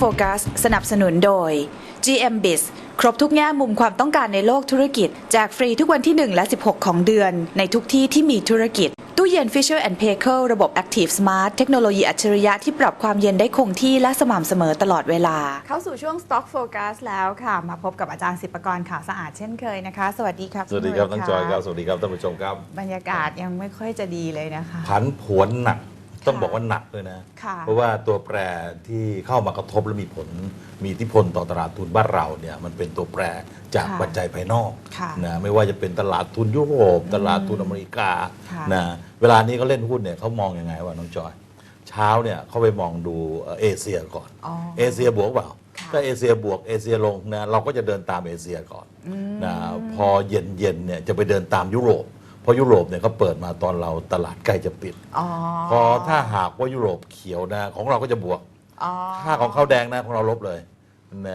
ช่วง Stock Focus สนับสนุนโดย GM Biz ครบทุกแง่มุมความต้องการในโลกธุรกิจแจกฟรีทุกวันที่ 1 และ 16 ของเดือน ในทุกที่ที่มีธุรกิจ ตู้เย็น Fisher p a y k e ระบบ Active Smart เทคโนโลยีอัจฉริยะที่ปรับความเย็นได้คงที่และสม่ำเสมอตลอดเวลา เข้าสู่ช่วง Stock Focus แล้วค่ะ มาพบกับอาจารย์สิบประกรข่าวสะอาดเช่นเคยนะคะ สวัสดีครับสวัสดีครับพี่น้องหจนุ่อยครับะสวัสดีครับท่านผู้ชมครับบรรยากาศยังไม่ค่อยจะดีเลยนะคะผันผวนหนัก ต้องค่ะบอกว่าหนักด้วยนะค่ะเพราะว่าตัวแปรที่เข้ามากระทบและมีผลมีอิทธิพลต่อตลาดทุนบ้านเราเนี่ยมันเป็นตัวแปรจากค่ะปัจจัยภายนอกค่ะนะไม่ว่าจะเป็นตลาดทุนยุโรป ตลาดทุนอเมริกาค่ะนะเวลานี้เขาเล่นหุ้นเนี่ยเขามองยังไงวะน้องจอย เช้าเนี่ยเขาไปมองดูเอ่อเอเชียก่อนอ๋อเอเชียบวกเปล่าค่ะถ้าเอเชียบวกเอเชียลงนะเราก็จะเดินตามเอเชียก่อนนะพอเย็นเย็นๆเนี่ยจะไปเดินตามยุโรป เพราะยุโรปเนี่ยเขาเปิดมาตอนเราตลาดใกล้จะปิด อ๋อพอถ้าหากว่ายุโรปเขียวนะ ของเราก็จะบวก อ๋อ ถ้าของเขาแดงนะของเราลบเลย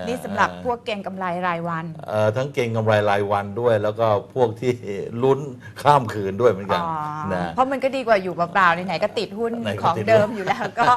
ะนี่สำหรับพวกเก่งกำไรรายวัน เอ่อทั้งเก่งกำไรรายวันด้วย แล้วก็พวกที่ ลุ้นข้ามคืนด้วยเหมือนกันอ๋อนะ เพราะมันก็ดีกว่าอยู่เปล่าๆไหนๆก็ติดหุ้นไหนๆก็ของติดเดิมอยู่แล้วก็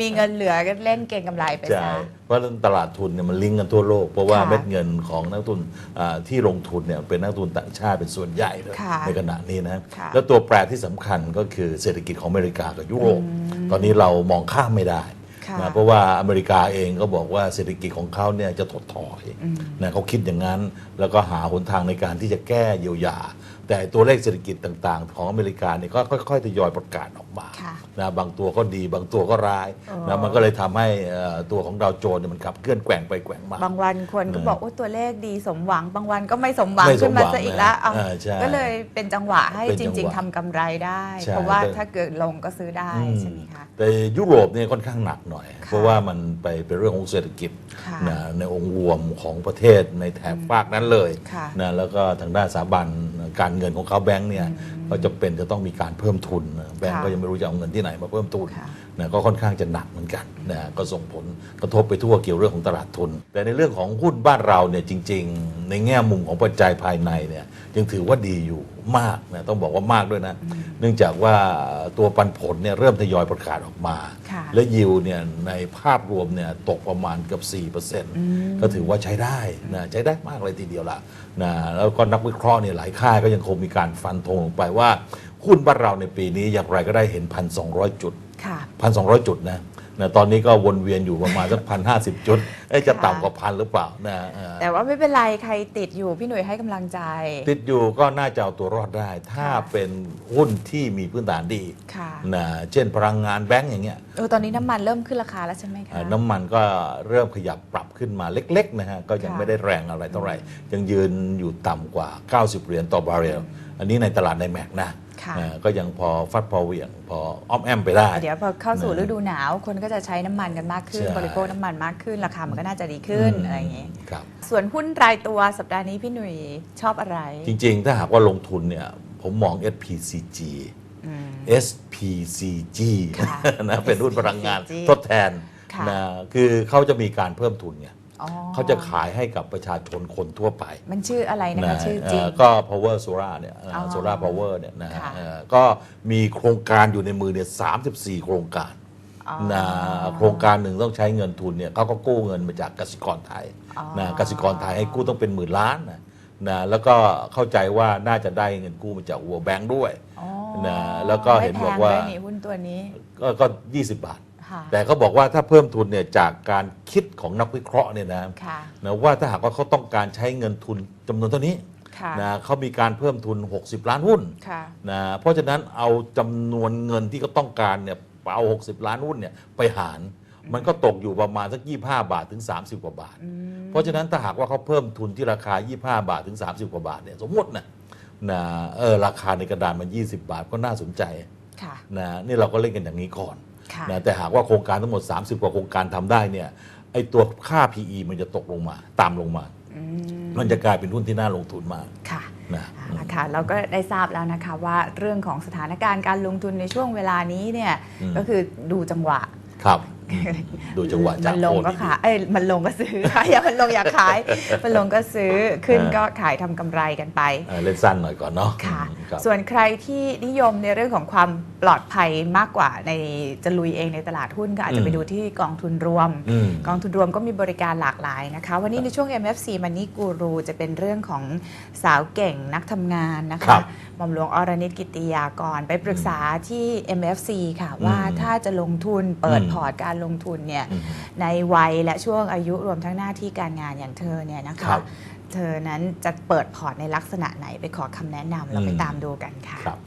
มีเงินเหลือก็เล่นเก่งกำไรไปใช่ซะ เพราะตลาดทุนเนี่ยมันลิงก์กันทั่วโลก เพราะว่าค่ะเม็ดเงินของนักทุนอ่าที่ลงทุนเนี่ยเป็นนักทุนต่างชาติเป็นส่วนใหญ่เลยค่ะในขณะนี้นะค่ะ แล้วตัวแปรที่สำคัญก็คือเศรษฐกิจของอเมริกากับยุโรปตอนนี้เรามองข้ามไม่ได้ค่ะ นะเพราะว่าอเมริกาเองก็บอกว่าเศรษฐกิจของเขาเนี่ยจะถดถอยนะเขาคิดอย่างนั้น แล้วก็หาหนทางในการที่จะแก้เยียวยา แต่ตัวเลขเศรษฐกิจต่างๆ ของอเมริกาเนี่ยก็ค่อยๆทยอยประกาศออกมาค่ะนะบางตัวก็ดีบางตัวก็ร้ายอ๋อนะมันก็เลยทำให้เอ่อตัวของดาวโจนส์เนี่ยมันขับเคลื่อนแกว่งไปแกว่งมา บางวันคนก็เออบอกว่าตัวเลขดีสมหวัง บางวันก็ไม่สมหวังไม่สขึ้นมหวัมางซะอีกแล้วนะเอาเออใช่ก็เลยเป็นจังหวะให้เป็นจจังหวะริง ๆทำกำไรได้ ใช่เพราะว่าแต่ ถ้าเกิดลงก็ซื้อได้อืมใช่ไหมคะ แต่ยุโรปเนี่ยค่อนข้างหนักหน่อย เพราะว่ามันไปเป็นเรื่องของเศรษฐกิจค่ะนะในองค์รวมของประเทศในแถบภาคนั้นเลยค่ะนะแล้วก็ทางด้านสถาบันการเงินของเขาแบงก์เนี่ย ก็จะเป็นจะต้องมีการเพิ่มทุนนะแบงก์ก็ยังไม่รู้จะเอาเงินที่ไหนมาเพิ่มทุนค่ะนะก็ค่อนข้างจะหนักเหมือนกันนะก็ส่งผลกระทบไปทั่วเกี่ยวเรื่องของตลาดทุน แต่ในเรื่องของหุ้นบ้านเราเนี่ยจริง ๆ ในแง่มุมของปัจจัยภายในเนี่ยยังถือว่าดีอยู่มากนะต้องบอกว่ามากด้วยนะ เนื่องจากว่าตัวปันผลเนี่ยเริ่มทยอยประกาศออกมาค่ะและยิวเนี่ยในภาพรวมเนี่ยตกประมาณเกือบ4%ก็ถือว่าใช้ได้นะใช้ได้มากเลยทีเดียวละนะแล้วก็นักวิเคราะห์เนี่ยหลายค่ายก็ยังคงมีการฟันธงลงไปว่าหุ้นบ้านเราในปีนี้อย่างไรก็ได้เห็น 1,200 จุด ค่ะ 1,200 จุดนะนะตอนนี้ก็วนเวียนอยู่ประมาณสักพันห้าสิบจุดเอ๊ะจะค่ะต่ำกว่าพันหรือเปล่านะเออแต่ว่าไม่เป็นไรใครติดอยู่พี่หนุ่ยให้กำลังใจ ติดอยู่ก็น่าจะเอาตัวรอดได้ ถ้าค่ะ เป็นหุ้นที่มีพื้นฐานดีค่ะนะเช่นพลังงานแบงก์อย่างเงี้ย เออตอนนี้น้ำมันเริ่มขึ้นราคาแล้วใช่ไหมคะ อ่าน้ำมันก็เริ่มขยับปรับขึ้นมาเล็ก ๆ นะฮะ ก็ยังค่ะไม่ได้แรงอะไรเท่าไหร่ ยังยืนอยู่ต่ำกว่า 90 เหรียญต่อบาร์เรล อันนี้ในตลาดในแม็กนะค่ะ อ่าก็ยังพอฟัดพอเหวี่ยงพออ้อมแอมไปได้ เดี๋ยวพอเข้าสู่นะฤดูหนาว คนก็จะใช้น้ำมันกันมากขึ้น ใช่ บริโภคน้ำมันมากขึ้น ราคามันก็น่าจะดีขึ้นอะไรอย่างเงี้ยครับ ส่วนหุ้นรายตัวสัปดาห์นี้พี่หนุ่ยชอบอะไรจริงๆ ถ้าหากว่าลงทุนเนี่ย ผมมอง SPCG อืม SPCG ค่ะนะเป็นหุ้นพลังงาน SPCG ทดแทนค่ะ นะคือเขาจะมีการเพิ่มทุนไงอ๋อ เขาจะขายให้กับประชาชนคนทั่วไปมันชื่ออะไรนะคะชื่อจริงเก็ power solar เนี่ยอ๋อโซลาร์ power เนี่ยนะฮะค่ะเอ่อก็มีโครงการอยู่ในมือเนี่ย34 โครงการอ๋อนะโครงการหนึ่งต้องใช้เงินทุนเนี่ยเขาก็กู้เงินมาจากกสิกรไทยอ๋อนะกสิกรไทยให้กู้ต้องเป็นหมื่นล้านนะนะแล้วก็เข้าใจว่าน่าจะได้เงินกู้มาจาก World Bank ด้วยอ๋อนะแล้วก็เห็นบอกว่าไม่แพงด้วยนี่หุ้นตัวนี้ก็ก็20บาทค่ะ แต่เขาบอกว่าถ้าเพิ่มทุนเนี่ยจากการคิดของนักวิเคราะห์เนี่ยนะค่ะ นะว่าถ้าหากว่าเขาต้องการใช้เงินทุนจำนวนเท่านี้ค่ะ นะเขามีการเพิ่มทุน 60 ล้านหุ้นค่ะ นะเพราะฉะนั้นเอาจำนวนเงินที่เขาต้องการเนี่ยเอา 60 ล้านหุ้นเนี่ยไปหาร มันก็ตกอยู่ประมาณสัก 25 บาทถึง 30 กว่าบาท เพราะฉะนั้นถ้าหากว่าเขาเพิ่มทุนที่ราคา 25 บาทถึง 30 กว่าบาทเนี่ยสมมตินะนะเออราคาในกระดานมัน 20 บาทก็น่าสนใจค่ะ นะนี่เราก็เล่นกันอย่างนี้ก่อนค่ะ นะแต่หากว่าโครงการทั้งหมด 30 กว่าโครงการทำได้เนี่ยไอตัวค่า PE มันจะตกลงมาต่ำลงมาอืมมันจะกลายเป็นหุ้นที่น่าลงทุนมากค่ะนะเอาละค่ะเราก็ได้ทราบแล้วนะคะว่าเรื่องของสถานการณ์การลงทุนในช่วงเวลานี้เนี่ยอืมก็คือดูจังหวะครับ ดูจังหวะมัจากนลงโพก็ดีขายเอ้ยมันลงก็ซื้อค่ะอย่ามันลงอย่าขาย มันลงก็ซื้อขึ้นเออก็ขายทำกำไรกันไปเออเล่นสั้นหน่อยก่อนเนาะค่ะอืมครับส่วนใครที่นิยมในเรื่องของความปลอดภัยมากกว่าในจะลุยเองในตลาดหุ้นก็อาจจะไปดูที่กองทุนรวมอืมกองทุนรวมก็มีบริการหลากหลายนะคะ วันนี้ในช่วง MFC Money Guru จะเป็นเรื่องของสาวเก่งนักทำงานนะครัคะบหม่อมหลวงอรนิตกิติยากรไปปรึกษาที่ MFC ค่ะว่าอืมถ้าจะลงทุนเปิดอืมพอร์ตการลงทุนเนี่ยอืมในวัยและช่วงอายุรวมทั้งหน้าที่การงานอย่างเธอเนี่ยนะครัคะบเธอนั้นจะเปิดพอร์ตในลักษณะไหนไปขอคำแนะนำเราไปอืมตามดูกันค่ะครับ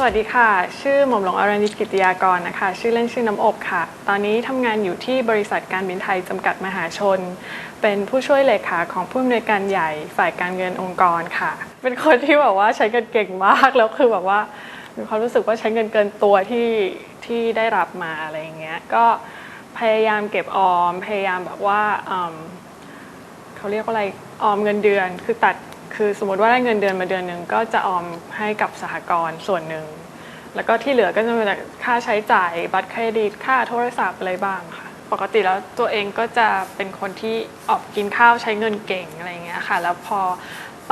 สวัสดีค่ะ ชื่อหม่อมหลวงอรณิตกิติยากรนะคะ ชื่อเล่นชื่อน้ำอบค่ะ ตอนนี้ทำงานอยู่ที่บริษัทการบินไทยจำกัดมหาชน เป็นผู้ช่วยเลขาของผู้อำนวยการใหญ่ฝ่ายการเงินองค์กรค่ะ เป็นคนที่แบบว่าใช้เงินเก่งมากแล้วคือแบบว่ามีความรู้สึกว่าใช้เงินเกินตัวที่ที่ได้รับมาอะไรอย่างเงี้ยก็พยายามเก็บออม พยายามแบบว่าเขาเรียกว่าอะไรออมเงินเดือนคือตัดคือสมมติว่าได้เงินเดือนมาเดือนหนึ่งก็จะออมให้กับสหกรณ์ส่วนหนึ่ง แล้วก็ที่เหลือก็จะเป็นค่าใช้จ่ายบัตรเครดิตค่าโทรศัพท์อะไรบ้างค่ะ ปกติแล้วตัวเองก็จะเป็นคนที่ออกกินข้าวใช้เงินเก่งอะไรอย่างเงี้ยค่ะ แล้วพอ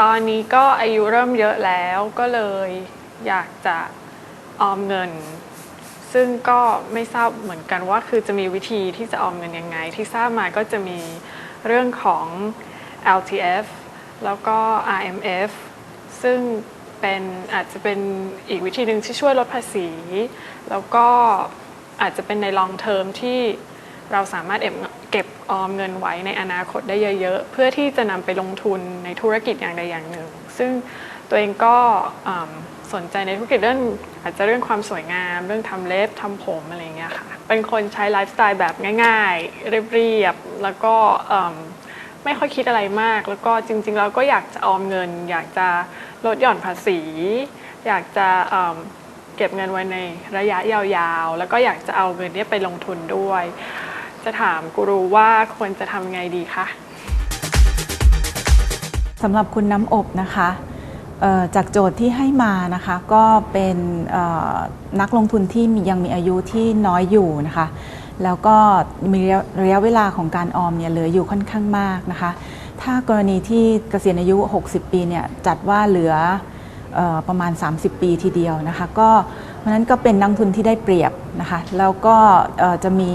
ตอนนี้ก็อายุเริ่มเยอะแล้วก็เลยอยากจะออมเงิน ซึ่งก็ไม่ทราบเหมือนกันว่าคือจะมีวิธีที่จะออมเงินยังไง ที่ทราบมาก็จะมีเรื่องของ LTF แล้วก็ RMF ซึ่งเป็นอาจจะเป็นอีกวิธีหนึ่งที่ช่วยลดภาษี แล้วก็อาจจะเป็นใน long term ที่ เราสามารถเก็บเก็บออมเงินไว้ในอนาคตได้เยอะๆ เพื่อที่จะนำไปลงทุนในธุรกิจอย่างใดอย่างหนึ่ง ซึ่งตัวเองก็สนใจในธุรกิจเรื่องอาจจะเรื่องความสวยงาม เรื่องทำเล็บทำผมอะไรเงี้ยค่ะ เป็นคนใช้ไลฟ์สไตล์แบบง่ายๆ เรียบๆ แล้วก็ไม่ค่อยคิดอะไรมาก แล้วก็จริงๆ เราก็อยากจะออมเงิน อยากจะลดหย่อนภาษี อยากจะเก็บเงินไว้ในระยะยาวๆ แล้วก็อยากจะเอาเงินนี้ไปลงทุนด้วย จะถามกูรูว่าควรจะทำไงดีคะ สำหรับคุณน้ำอบนะคะจากโจทย์ที่ให้มานะคะก็เป็นนักลงทุนที่ยังมีอายุที่น้อยอยู่นะคะ แล้วก็มีระยะเวลาของการออมเนี่ยเหลืออยู่ค่อนข้างมากนะคะ ถ้ากรณีที่เกษียณอายุ 60 ปีเนี่ยจัดว่าเหลือออประมาณ 30 ปีทีเดียวนะคะ ก็ ราะนั้นก็เป็นนักทุนที่ได้เปรียบนะคะแล้วก็จะมี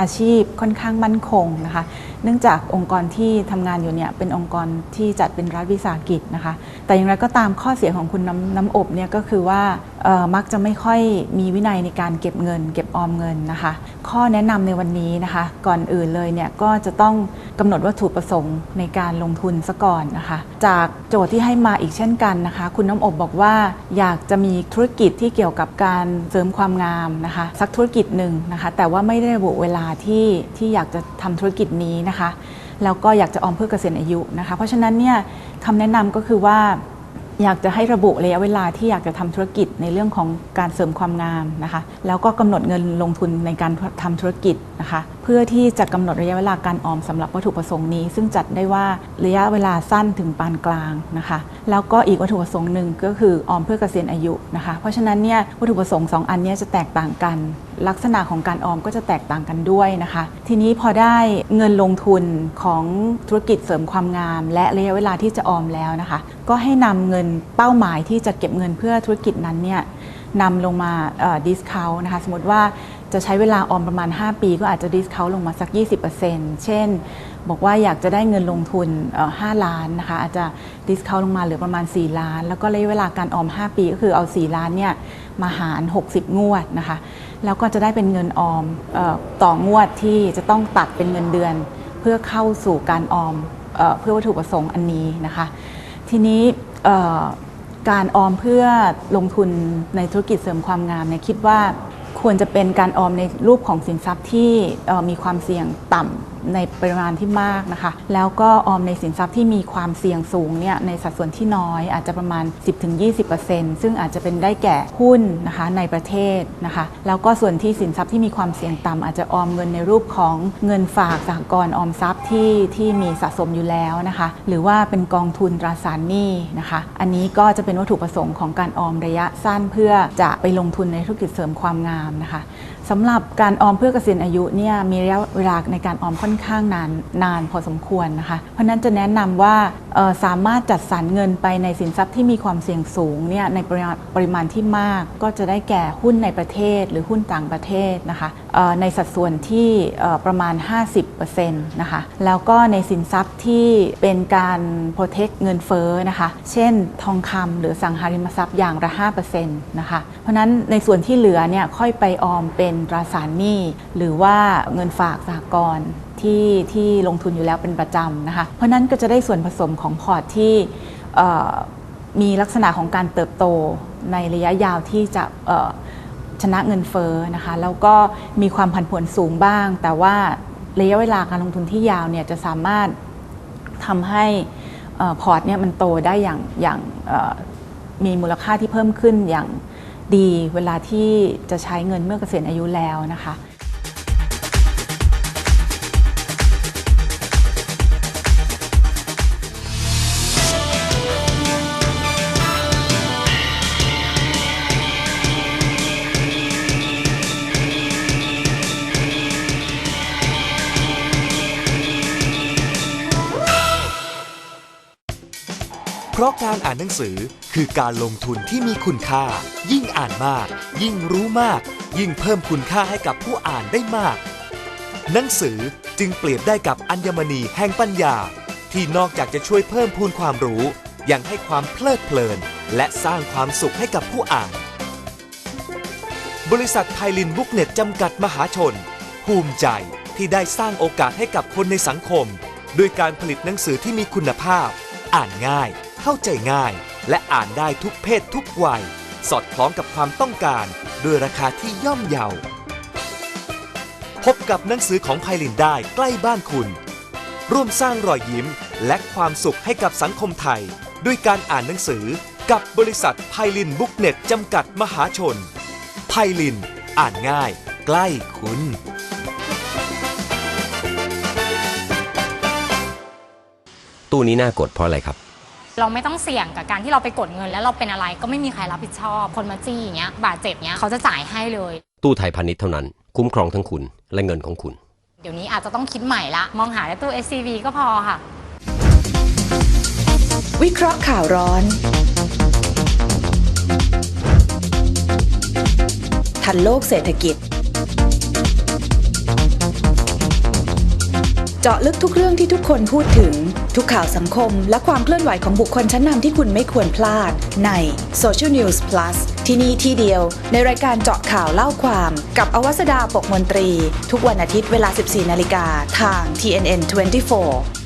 อาชีพค่อนข้างมั่นคงนะคะเนื่องจากองค์กรที่ทำงานอยู่เนี่ยเป็นองค์กรที่จัดเป็นรัฐวิสาหกิจนะคะแต่อย่างไรก็ตามข้อเสียของคุณน้ำน้ำอบเนี่ยก็คือว่ามักจะไม่ค่อยมีวินัยในการเก็บเงิน เก็บออมเงินนะคะ ข้อแนะนำในวันนี้นะคะ ก่อนอื่นเลยเนี่ยก็จะต้องกำหนดวัตถุประสงค์ในการลงทุนซะก่อนนะคะ จากโจทย์ที่ให้มาอีกเช่นกันนะคะ คุณน้ำอบบอกว่า อยากจะมีธุรกิจที่เกี่ยวกับการเสริมความงามนะคะ สักธุรกิจหนึ่งนะคะ แต่ว่าไม่ได้ระบุเวลาที่ที่อยากจะทำธุรกิจนี้นะคะแล้วก็อยากจะออมเพื่อเกษียณอายุนะคะ เพราะฉะนั้นเนี่ยคำแนะนำก็คือว่า อยากจะให้ระบุระยะเวลาที่อยากจะทำธุรกิจในเรื่องของการเสริมความงามนะคะแล้วก็กำหนดเงินลงทุนในการทำธุรกิจนะคะเพื่อที่จะกำหนดระยะเวลาการออมสำหรับวัตถุประสงค์นี้ ซึ่งจัดได้ว่าระยะเวลาสั้นถึงปานกลางนะคะแล้วก็อีกวัตถุประสงค์หนึ่งก็คือออมเพื่อเกษียณอายุนะคะเพราะฉะนั้นเนี่ยวัตถุประสงค์สองอันนี้จะแตกต่างกัน ลักษณะของการออมก็จะแตกต่างกันด้วยนะคะ ทีนี้พอได้เงินลงทุนของธุรกิจเสริมความงาม และระยะเวลาที่จะออมแล้วนะคะ ก็ให้นำเงินเป้าหมายที่จะเก็บเงินเพื่อธุรกิจนั้นเนี่ยนำลงมาดิสคาวนะคะสมมติว่าจะใช้เวลาออมประมาณ 5 ปีก็อาจจะดิสคาวลงมาสัก 20%เช่น บอกว่าอยากจะได้เงินลงทุน 5 ล้านนะคะอาจจะดิสคาวลงมาเหลือประมาณ 4 ล้าน แล้วก็ระยะเวลาการออม 5 ปี ก็คือเอา 4 ล้านเนี่ยมาหาร 60 งวดนะคะแล้วก็จะได้เป็นเงินออมออต่องวดที่จะต้องตัดเป็นเงินเดือน เพื่อเข้าสู่การออมเออเพื่อวัตถุประสงค์อันนี้นะคะ ทีนี้การออมเพื่อลงทุนในธุรกิจเสริมความงามเนี่ยคิดว่าควรจะเป็นการออมในรูปของสินทรัพย์ที่มีความเสี่ยงต่ำ ในปริมาณที่มากนะคะ แล้วก็ออมในสินทรัพย์ที่มีความเสี่ยงสูงเนี่ยในสัดส่วนที่น้อยอาจจะประมาณ 10-20%ซึ่งอาจจะเป็นได้แก่หุ้นนะคะในประเทศนะคะ แล้วก็ส่วนที่สินทรัพย์ที่มีความเสี่ยงต่ำอาจจะออมเงินในรูปของเงินฝากสหกรณ์ออมทรัพย์ที่ที่มีสะสมอยู่แล้วนะคะ หรือว่าเป็นกองทุนตราสารหนี้นะคะ อันนี้ก็จะเป็นวัตถุประสงค์ของการออมระยะสั้นเพื่อจะไปลงทุนในธุรกิจเสริมความงามนะคะ สำหรับการออมเพื่อเกษียณอายุเนี่ยมีระยะเวลาในการออมค่อนข้างนานนานพอสมควรนะคะ เพราะนั้นจะแนะนำว่า สามารถจัดสรรเงินไปในสินทรัพย์ที่มีความเสี่ยงสูงเนี่ยในปริมาณปริมาณที่มากก็จะได้แก่หุ้นในประเทศหรือหุ้นต่างประเทศนะคะในสัดส่วนที่ประมาณ 50%นะคะแล้วก็ในสินทรัพย์ที่เป็นการ protect เงินเฟ้อนะคะเช่นทองคำหรือสังหาริมทรัพย์อย่างละ5%นะคะเพราะฉะนั้นในส่วนที่เหลือเนี่ยค่อยไปออมเป็นตราสารหนี้หรือว่าเงินฝากสหกรณ์ ที่ที่ลงทุนอยู่แล้วเป็นประจำนะคะ เพราะนั้นก็จะได้ส่วนผสมของพอร์ตที่มีลักษณะของการเติบโตในระยะยาวที่จะชนะเงินเฟ้อนะคะแล้วก็มีความผันผวนสูงบ้าง แต่ว่าระยะเวลาการลงทุนที่ยาวเนี่ยจะสามารถทำให้พอร์ตเนี่ยมันโตได้อย่างอย่างมีมูลค่าที่เพิ่มขึ้นอย่างดีเวลาที่จะใช้เงินเมื่อเกษียณอายุแล้วนะคะ การอ่านหนังสือคือการลงทุนที่มีคุณค่า ยิ่งอ่านมาก ยิ่งรู้มาก ยิ่งเพิ่มคุณค่าให้กับผู้อ่านได้มาก หนังสือจึงเปรียบได้กับอัญมณีแห่งปัญญา ที่นอกจากจะช่วยเพิ่มพูนความรู้ ยังให้ความเพลิดเพลิน และสร้างความสุขให้กับผู้อ่าน บริษัทไพลินบุ๊กเน็ตจำกัดมหาชน ภูมิใจที่ได้สร้างโอกาสให้กับคนในสังคม ด้วยการผลิตหนังสือที่มีคุณภาพ อ่านง่าย เข้าใจง่าย และอ่านได้ทุกเพศทุกวัย สอดคล้องกับความต้องการ ด้วยราคาที่ย่อมเยา พบกับหนังสือของไพลินได้ใกล้บ้านคุณ ร่วมสร้างรอยยิ้ม และความสุขให้กับสังคมไทย ด้วยการอ่านหนังสือกับบริษัทไพลินบุ๊กเน็ตจำกัดมหาชนไพลิน อ่านง่าย ใกล้คุณตู้นี้น่ากดเพราะอะไรครับ เราไม่ต้องเสี่ยงกับการที่เราไปกดเงิน แล้วเราเป็นอะไรก็ไม่มีใครรับผิดชอบ คนมาจี้อย่างเงี้ย บาดเจ็บเงี้ยเขาจะจ่ายให้เลย ตู้ไทยพาณิชย์เท่านั้น คุ้มครองทั้งคุณและเงินของคุณ เดี๋ยวนี้อาจจะต้องคิดใหม่ละ มองหาแต่ตู้ SCV ก็พอค่ะ วิเคราะห์ข่าวร้อน ทันโลกเศรษฐกิจ เจาะลึกทุกเรื่องที่ทุกคนพูดถึง ทุกข่าวสังคม และความเคลื่อนไหวของบุคคลชั้นนำที่คุณไม่ควรพลาด ใน Social News Plus ที่นี่ที่เดียว ในรายการเจาะข่าวเล่าความ กับอวัสดาปกมนตรี ทุกวันอาทิตย์เวลา 14 นาฬิกาทาง TNN 24